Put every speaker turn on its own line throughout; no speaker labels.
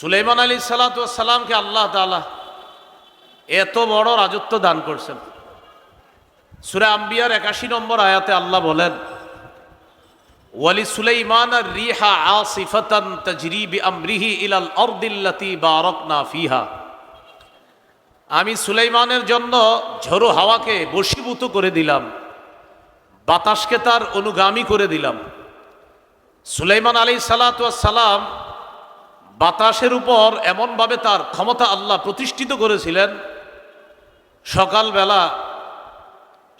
সুলাইমান আলী সালাতামকে আল্লাহ তালা এত বড় রাজত্ব দান করছেন। সুরা আম্বিয়ার একাশি নম্বর আয়াতে আল্লাহ বলেন, ওয়ালি সুলাইমান রিহা আসিফাতান তাজরিবি আমরিহি ইলাল আরদিল্লাতি বারাকনা ফিহা। আমি সুলাইমানের জন্য ঝোড়ো হাওয়াকে বশীভূত করে দিলাম, বাতাসকে তার অনুগামী করে দিলাম। সুলাইমান আলী সালাম বাতাসের উপর এমনভাবে তার ক্ষমতা আল্লাহ প্রতিষ্ঠিত করেছিলেন, সকালবেলা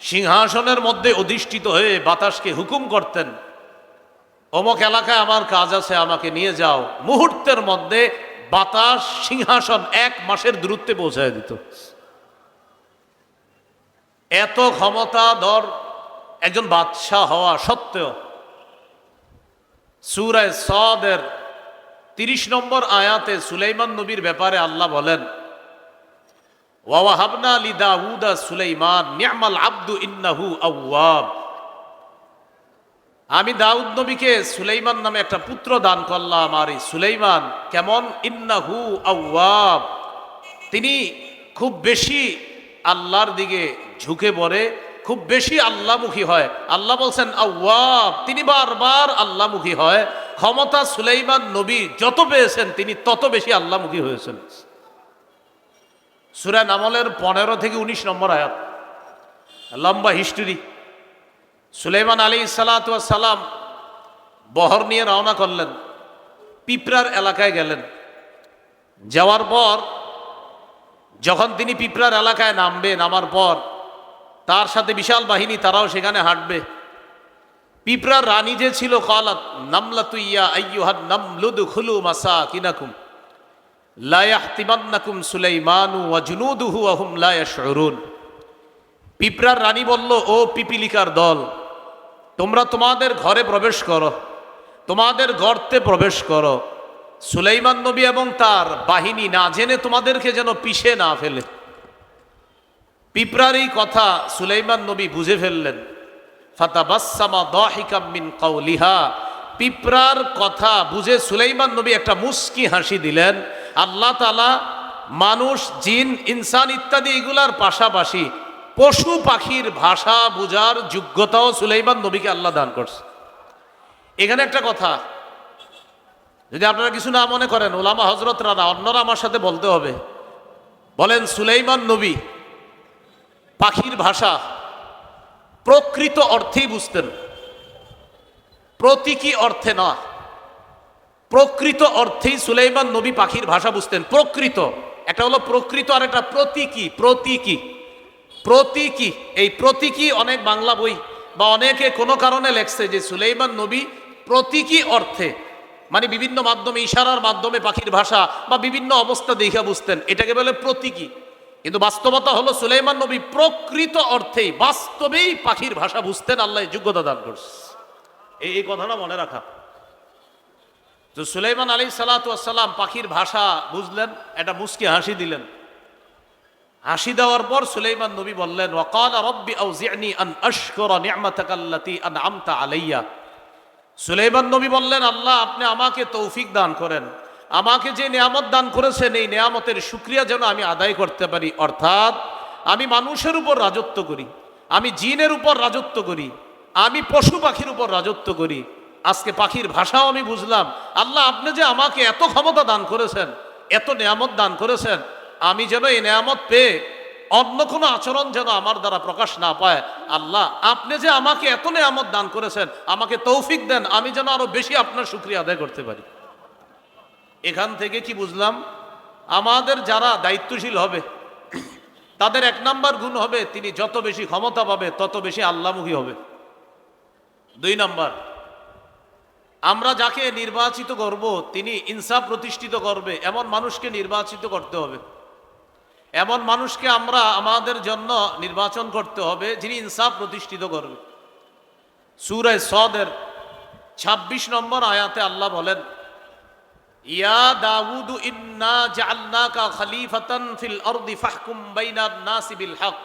সিংহাসনের মধ্যে অধিষ্ঠিত হয়ে বাতাসকে হুকুম করতেন, অমক এলাকায় আমার কাজ আছে, আমাকে নিয়ে যাও। মুহূর্তের মধ্যে বাতাস সিংহাসন এক মাসের দূরত্বে পৌঁছায় দিত। এত ক্ষমতা ধর, একজন বাদশাহ হওয়া সত্ত্বেও, সুরায় সদের তিরিশ নম্বর আয়াতে সুলাইমান নবীর ব্যাপারে আল্লাহ বলেন সুলাইমান আব্দু আমি দাউদ নবীকে সুলাইমান নামে একটা পুত্র দান করলাম, আর এই সুলাইমান কেমন? ইন্নাহু আউয়াব তিনি খুব বেশি আল্লাহর দিকে ঝুঁকে পড়ে, খুব বেশি আল্লাহমুখী হয়। আল্লাহ বলছেন আউয়াব তিনি বারবার আল্লাহমুখী হয়। ক্ষমতা সুলাইমান নবী যত পেয়েছেন, তিনি তত বেশি আল্লাহমুখী হয়েছেন। সুরা আমলের পনেরো থেকে উনিশ নম্বর আয়াত। লম্বা হিস্ট্রি। সুলাইমান আলী সালাম বহর নিয়ে রওনা করলেন, পিঁপড়ার এলাকায় গেলেন। যাওয়ার পর, যখন তিনি পিঁপড়ার এলাকায় নামবে নামার পর তার সাথে বিশাল বাহিনী, তারাও সেখানে হাঁটবে। পিঁপড়ার রানী যে ছিল, কলাত নামলা তুইয়া আইয়ুহান নামলুদু খুলু মাসা কিনাকুম লায়াহতিমান্নাকুম সুলাইমানু ওয়া জুনুদুহু আহুম লা ইয়াশউরুন। পিঁপড়ার রানী বলল, ও পিপিলিকার দল, তোমরা তোমাদের ঘরে প্রবেশ করো, তোমাদের গর্তে প্রবেশ করো। সুলাইমান নবী এবং তার বাহিনী না জেনে তোমাদেরকে যেন পিষে না ফেলে। পিঁপড়ার এই কথা সুলাইমান নবী বুঝে ফেললেন। ফাতাবাসামা দাহিকাম মিন কাউলিহা পিঁপড়ার কথা বুঝে সুলাইমান নবী একটা মুস্কি হাসি দিলেন। আল্লাহ তালা মানুষ, জিন, ইনসান ইত্যাদি এগুলার পাশাপাশি পশু পাখির ভাষা বুঝার যোগ্যতাও সুলাইমান নবীকে আল্লাহ দান করছে। এখানে একটা কথা, যদি আপনারা কিছু না মনে করেন, ওলামা হজরতরা না অন্যরা আমার সাথে বলতে হবে। বলেন, সুলাইমান নবী পাখির ভাষা প্রকৃত অর্থেই বুঝতেন। প্রতীকী অর্থে না। প্রকৃত অর্থেই সুলাইমান নবী পাখির ভাষা বুঝতেন। প্রকৃত। একটা হলো প্রকৃত আর একটা প্রতীকী। প্রতীকী। প্রতীকী। এই প্রতীকী অনেক বাংলা বই বা অনেকে কোনো কারণে লেখছে যে সুলাইমান নবী প্রতীকী অর্থে মানে বিভিন্ন মাধ্যমে, ইশারার মাধ্যমে পাখির ভাষা বা বিভিন্ন অবস্থা দেখা বুঝতেন। এটাকে বলে প্রতীকী। কিন্তু বাস্তবতা হলো সুলাইমান নবী প্রকৃত অর্থেই বাস্তবেই পাখির ভাষা বুঝতেন, আল্লাহ যোগ্যতা দান করছে। এই কথাটা মনে রাখা। তো সুলাইমান আলী সালাতাম পাখির ভাষা বুঝলেন, একটা মুস্কি হাসি দিলেন। হাসি দেওয়ার পর সুলাইমান নবী বললেন, ওয়াকাল রব্বি আউজিআনি আন আশকুরা নি'মাতাকাল্লাতী আনআমতা আলাইয়া। সুলাইমান নবী বললেন, আল্লাহ, আপনি আমাকে তৌফিক দান করেন। আমাকে যে নিয়ামত দান করেছেন, এই নিয়ামতের সুক্রিয়া যেন আমি আদায় করতে পারি। অর্থাৎ, আমি মানুষের উপর রাজত্ব করি, আমি জিনের উপর রাজত্ব করি, আমি পশু পাখির উপর রাজত্ব করি। আজকে পাখির ভাষাও আমি বুঝলাম। আল্লাহ, আপনি যে আমাকে এত ক্ষমতা দান করেছেন, এত নিয়ামত দান করেছেন, আমি যেন এই নিয়ামত পেয়ে অন্য কোনো আচরণ যেন আমার দ্বারা প্রকাশ না পায়। আল্লাহ, আপনি যে আমাকে এত নিয়ামত দান করেছেন, আমাকে তৌফিক দেন, আমি যেন আরও বেশি আপনার শুক্রিয়া আদায় করতে পারি। এখান থেকে কি বুঝলাম? আমাদের যারা দায়িত্বশীল হবে, তাদের এক নাম্বার গুণ হবে, তিনি যত বেশি ক্ষমতা পাবে, তত বেশি আল্লামুখী হবে। দুই নাম্বার, আমরা যাকে নির্বাচিত করব, তিনি ইনসাফ প্রতিষ্ঠিত করবে, এমন মানুষকে নির্বাচিত করতে হবে। এমন মানুষকে আমরা আমাদের জন্য নির্বাচন করতে হবে, যিনি ইনসাফ প্রতিষ্ঠিত করবে। সুরায় সদের ২৬ নম্বর আয়াতে আল্লাহ বলেন ইয়া দাউদু ইন্না জাআলনাকা খলিফাতান ফিল আরদি ফাহকুম বাইনান নাসি বিল হক।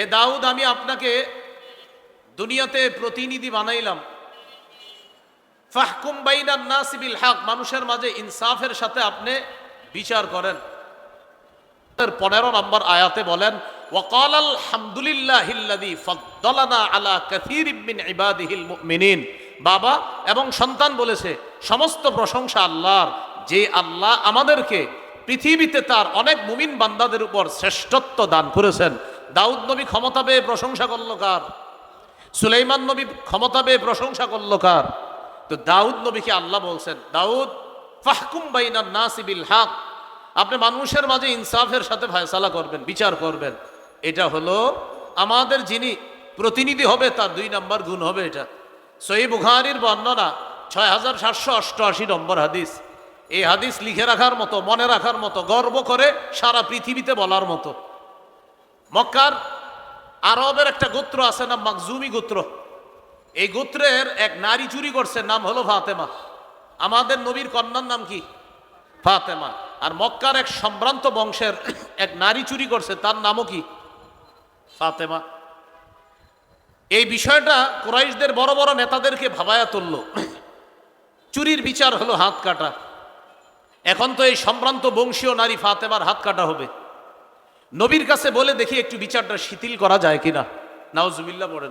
এ দাউদ, আমি আপনাকে দুনিয়াতে প্রতিনিধি বানাইলাম। ফাহকুম বাইনান নাসি বিল হক, মানুষের মাঝে ইনসাফের সাথে আপনি বিচার করেন। পনেরো নম্বর আয়াতে বলেন ওয়াকাল আলহামদুলিল্লাহিল্লাযী ফাদ্দালানা আলা কাসীরিম মিন ইবাদিহিল মুমিনিন। বাবা এবং সন্তান বলেছে সমস্ত প্রশংসা আল্লাহর, যে আল্লাহ আমাদেরকে পৃথিবীতে তার অনেক মুমিন বান্দাদের উপর শ্রেষ্ঠত্ব দান করেছেন। দাউদ নবী ক্ষমতা পেয়ে প্রশংসা করল কার? সুলাইমান নবী ক্ষমতা পেয়ে প্রশংসা করল কার? তো দাউদ নবীকে আল্লাহ বলছেন, দাউদ, ফাহকুম বাইনান নাসি বিল হক। আপনি মানুষের মাঝে ইনসাফের সাথে ফয়সালা করবেন, বিচার করবেন। এটা হলো আমাদের যিনি প্রতিনিধি হবে, তার দুই নম্বর গুণ হবে এটা। সই বুখারির বর্ণনা ছয় হাজার সাতশো অষ্টআশি নম্বর হাদিস। এই হাদিস লিখে রাখার মতো, মনে রাখার মতো, গর্ব করে সারা পৃথিবীতে বলার মতো। মক্কার আরবের একটা গোত্র আছে না মাকজুমি গোত্র। এই গোত্রের এক নারী চুরি করছে, নাম হলো ফাতেমা। আমাদের নবীর কন্যার নাম কি? ফাতেমা। আর মক্কার এক সম্ভ্রান্ত বংশের এক নারী চুরি করছে, তার নামও কি? ফাতেমা। এই বিষয়টা কুরাইশদের বড় বড় নেতাদেরকে ভাবায়া তুলল। চুরির বিচার হলো হাত কাটা। এখন তো এই সম্ভ্রান্ত বংশীয় নারী ফাতেমার হাত কাটা হবে। নবীর কাছে বলে দেখি একটু বিচারটা শিথিল করা যায় কিনা। নাউজুবিল্লা পড়েন।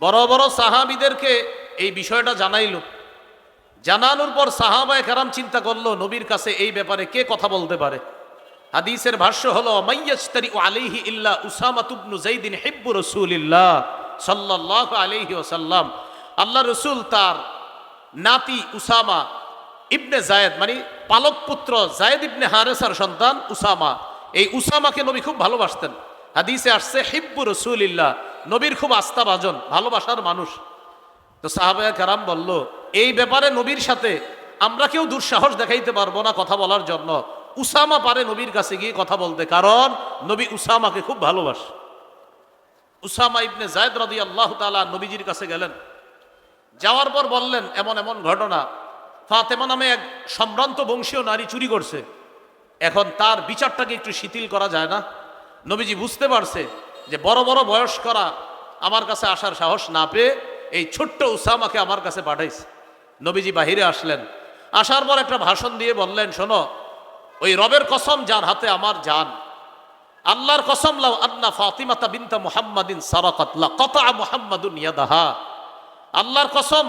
বড় বড় সাহাবিদেরকে এই বিষয়টা জানাইল। জানানোর পর সাহাবায় কারাম চিন্তা করল, নবীর কাছে এই ব্যাপারে কে কথা বলতে পারে? হাদিসের ভাষ্য হলো মাইয়াস্তারি আলাইহি ইল্লা উসামা তুবনু জাইদিন হিব্বু রসুলিল্লাহ সাল্লাল্লাহু আলাইহি ওয়াসাল্লাম। আল্লাহ রসুল তার নাতি উসামা ইবনে জায়েদ মানে পালক পুত্র জায়েদ ইবনে হারেসার সন্তান উসামা। এই উসামাকে নবী খুব ভালোবাসতেন। হাদিসে আসছে, হিব্বু রসুলিল্লাহ। নবীর খুব আস্থাভাজন, ভালোবাসার মানুষ। তো সাহাবায়া কারাম বলল, এই ব্যাপারে নবীর সাথে আমরা কেউ দুঃসাহস দেখাইতে পারব না কথা বলার জন্য। উসামা পারে নবীর কাছে গিয়ে কথা বলতে, কারণ নবী উসামাকে খুব ভালোবাসে। উসামা ইবনে জায়দ রাদি আল্লাহ তালা নবীজির কাছে গেলেন। যাওয়ার পর বললেন, এমন এমন ঘটনা। ফাতেমা নামে এক সম্ভ্রান্ত বংশীয় নারী চুরি করছে। এখন তার বিচারটাকে একটু শিথিল করা যায় না? নবীজি বুঝতে পারছে যে বড় বড় বয়স করা আমার কাছে আসার সাহস না পেয়ে এই ছোট্ট উসামাকে আমার কাছে পাঠাইছে। নবীজি বাহিরে আসলেন। আসার পর একটা ভাষণ দিয়ে বললেন, শোনো, ওই রবের কসম যার হাতে আমার জান। আল্লাহর কসম লাও আন্না ফাতিমাতা বিনতা মুহাম্মাদিন সারাকাতলা কতা মুহাম্মাদুন ইয়াদাহা। আল্লাহর কসম,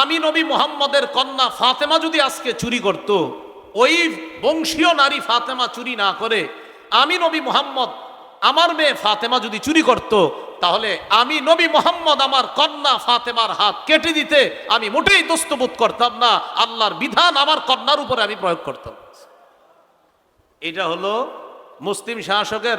আমি নবী মুহাম্মদের কন্যা ফাতেমা যদি আজকে চুরি করত, ওই বংশীয় নারী ফাতেমা চুরি না করে, আমি নবী মুহাম্মদ, আমার মেয়ে ফাতেমা যদি চুরি করত, তাহলে আমি নবী মোহাম্মদ আমার কন্যা ফাতেমার হাত কেটে দিতে আমি মোটেই দোস্তবোধ করতাম না, আল্লাহর বিধান আমার কন্যার উপরে আমি প্রয়োগ করতাম। এটা হলো মুসলিম শাসকের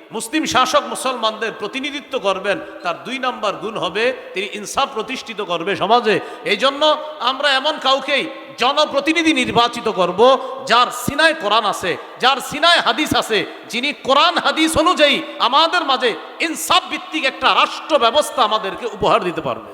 মুসলিম শাসক মুসলমানদের প্রতিনিধিত্ব করবেন, তার দুই নাম্বার গুণ হবে তিনি ইনসাফ প্রতিষ্ঠিত করবে সমাজে। এই জন্য আমরা এমন কাউকেই জনপ্রতিনিধি নির্বাচিত করব, যার সিনায় কোরআন আছে, যার সিনায় হাদিস আছে, যিনি কোরআন হাদিস অনুযায়ী আমাদের মাঝে ইনসাফ ভিত্তিক একটা রাষ্ট্র ব্যবস্থা আমাদেরকে উপহার দিতে পারবে।